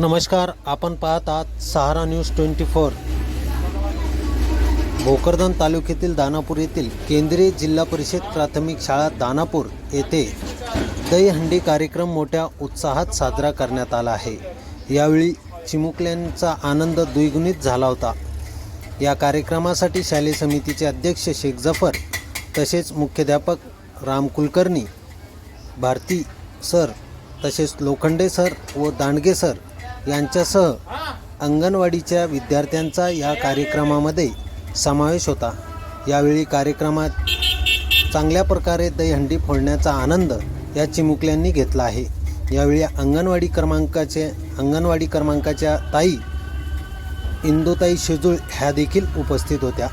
नमस्कार आपण पाहत आहात Sahara news twenty four. Bhokardan तालुक्यातील दानापूर येथील केंद्रीय जिल्हा परिषद प्राथमिक शाळा दानापूर येथे दहीहंडी कार्यक्रम मोठ्या उत्साहात साजरा करण्यात आला आहे. यावेळी चिमुकल्यांचा आनंद द्विगुणित झाला होता. या कार्यक्रमासाठी शालेय समितीचे अध्यक्ष शेख जफर तसेच मुख्याध्यापक राम कुलकर्णी भारती सर तसेच लोखंडे सर व दांडगे सर यांच्यासह अंगणवाडीच्या विद्यार्थ्यांचा या कार्यक्रमामध्ये समावेश होता. यावेळी कार्यक्रमात चांगल्या प्रकारे दहीहंडी फोडण्याचा आनंद या चिमुकल्यांनी घेतला आहे. यावेळी अंगणवाडी क्रमांकाचे अंगणवाडी क्रमांकाच्या ताई इंदुताई शेजूळ ह्या देखील उपस्थित होत्या.